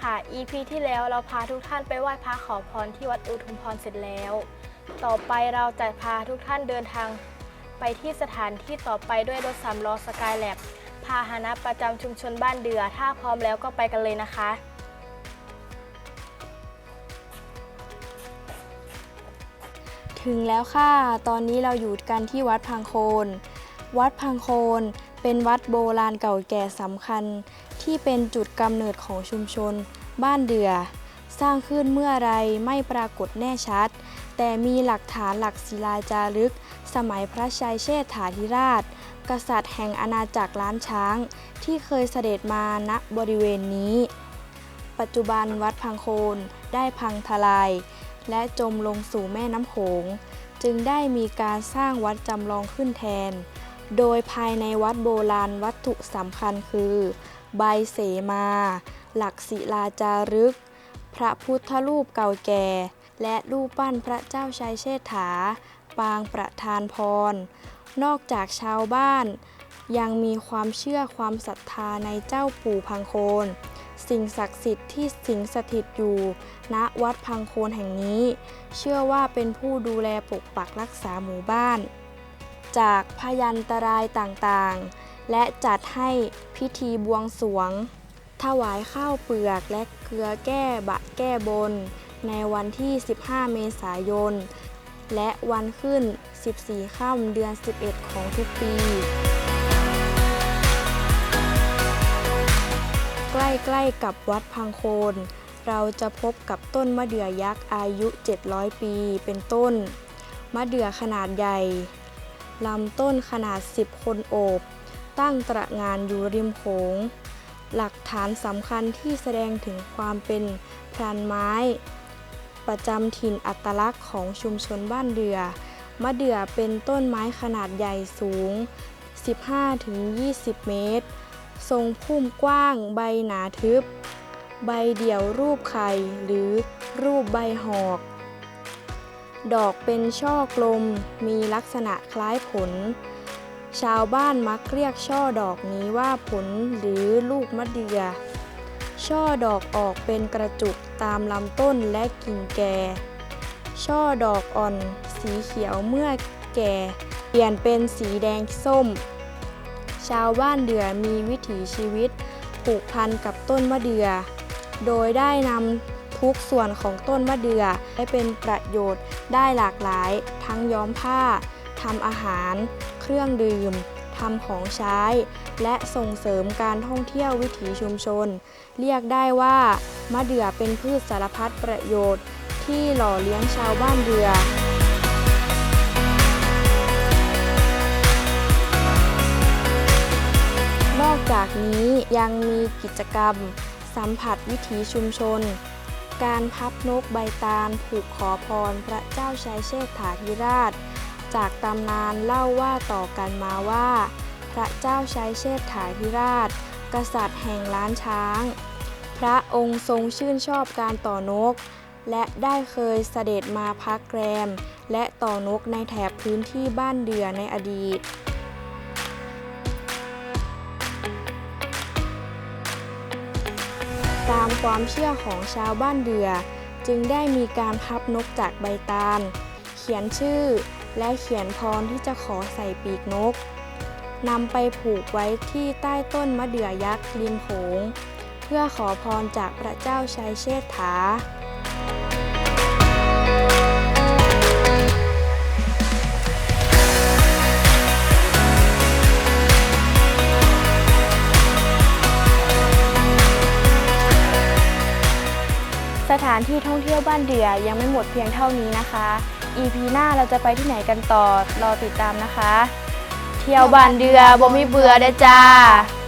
ค่ะ EP ที่แล้วเราพาทุกท่านไปไหว้พระขอพรที่วัดอุทุมพรเสร็จแล้ว ต่อไปเราจะพาทุกท่านเดินทางไปที่สถานที่ต่อไปด้วยรถสามล้อสกายแลบพาหนะประจำชุมชนบ้านเดือ ถ้าพร้อมแล้วก็ไปกันเลยนะคะถึงแล้วค่ะ ตอนนี้เราอยู่กันที่วัดพังโคน วัดพังโคนเป็นวัดโบราณเก่าแก่สำคัญ ที่เป็นจุดกำเนิดของชุมชน บ้านเดือ สร้างขึ้นเมื่อไรไม่ปรากฏแน่ชัด แต่มีหลักฐานหลักศิลาจารึก สมัยพระชัยเชษฐาธิราช กษัตริย์แห่งอาณาจักรล้านช้าง ที่เคยเสด็จมาณบริเวณนี้ ปัจจุบันวัดพังโคนได้พังทลาย และจมลงสู่แม่น้ำโขง จึงได้มีการสร้างวัดจำลองขึ้นแทน โดยภายในวัดโบราณวัตถุสำคัญคือ ใบเสมา หลักศิลาจารึก พระพุทธรูปเก่าแก่ และรูปปั้นพระเจ้าชัยเชษฐา ปางประธานพร นอกจากชาวบ้าน ยังมีความเชื่อความศรัทธาในเจ้าปู่พังโคน สิ่งศักดิ์สิทธิ์ที่สิงสถิตอยู่ ณวัดพังโคนแห่งนี้ เชื่อว่าเป็นผู้ดูแลปกปักรักษาหมู่บ้าน จากพยันตรายต่างๆ และจัดให้พิธีบวงสรวง ถวายข้าวเปลือกและเกลือแก้บะแก้บน ในวันที่ 15 เมษายน และวันขึ้น 14 ค่ำเดือน 11 ของทุกปี ใกล้ๆกับวัดพังโคน เราจะพบกับต้นมะเดื่อยักษ์อายุ 700 ปีเป็นต้น มะเดื่อขนาดใหญ่ลำต้นขนาด 10 คนโอบ ตั้งตระงานอยู่ริมโขง หลักฐานสำคัญที่แสดงถึงความเป็นพรานไม้ ประจำถิ่นอัตลักษณ์ของชุมชนบ้านเดือ มะเดื่อเป็นต้นไม้ขนาดใหญ่สูง 15-20 เมตร ทรงพุ่มกว้างใบหนาทึบ ใบเดี่ยวรูปไข่หรือรูปใบหอกดอกเป็นช่อกลม มีลักษณะคล้ายผล ชาวบ้านมักเรียกช่อดอกนี้ว่าผลหรือลูกมะเดือ่อช่อดอกออกเป็นกระจุกตามลำต้นและกิ่งแก่ ช่อดอกอ่อนสีเขียวเมื่อแก่ เปลี่ยนเป็นสีแดงส้ม ชาวบ้านเดือมีวิถีชีวิตผูกพันกับต้นมะเดือ่อโดยได้นำทุกส่วนของต้นมะเดื่อให้เป็นประโยชน์ได้หลากหลาย ทั้งย้อมผ้าทำอาหาร เครื่องดื่มทำของใช้ และส่งเสริมการท่องเที่ยววิถีชุมชน เรียกได้ว่า มะเดื่อเป็นพืชสารพัดประโยชน์ ที่หล่อเลี้ยงชาวบ้านเดือนอกจากนี้ยังมีกิจกรรม สัมผัสวิถีชุมชน การพับนกใบตาลผูกขอพรพระเจ้าชัยเชษฐาธิราช จากตำนานเล่าว่าต่อกันมาว่า พระเจ้าชัยเชษฐาธิราช กษัตริย์แห่งล้านช้าง พระองค์ทรงชื่นชอบการต่อนก และได้เคยเสด็จมาพักแรม และต่อนกในแถบพื้นที่บ้านเดือในอดีตตามความเชื่อของชาวบ้านเดือ จึงได้มีการพับนกจากใบตาล เขียนชื่อ และเขียนพรที่จะขอใส่ปีกนกนำไปผูกไว้ที่ใต้ต้นมะเดื่อยักษ์ริมโขงเพื่อขอพรจากพระเจ้าชัยเชษฐาสถานที่ท่องเที่ยวบ้านเดือยังไม่หมดเพียงเท่านี้นะคะ EP หน้าเราจะไปที่ไหนกันต่อรอติดตามนะคะ เที่ยวบ้านเดือบ่มีเบื่อเด้อจ้าบ๊ายบาย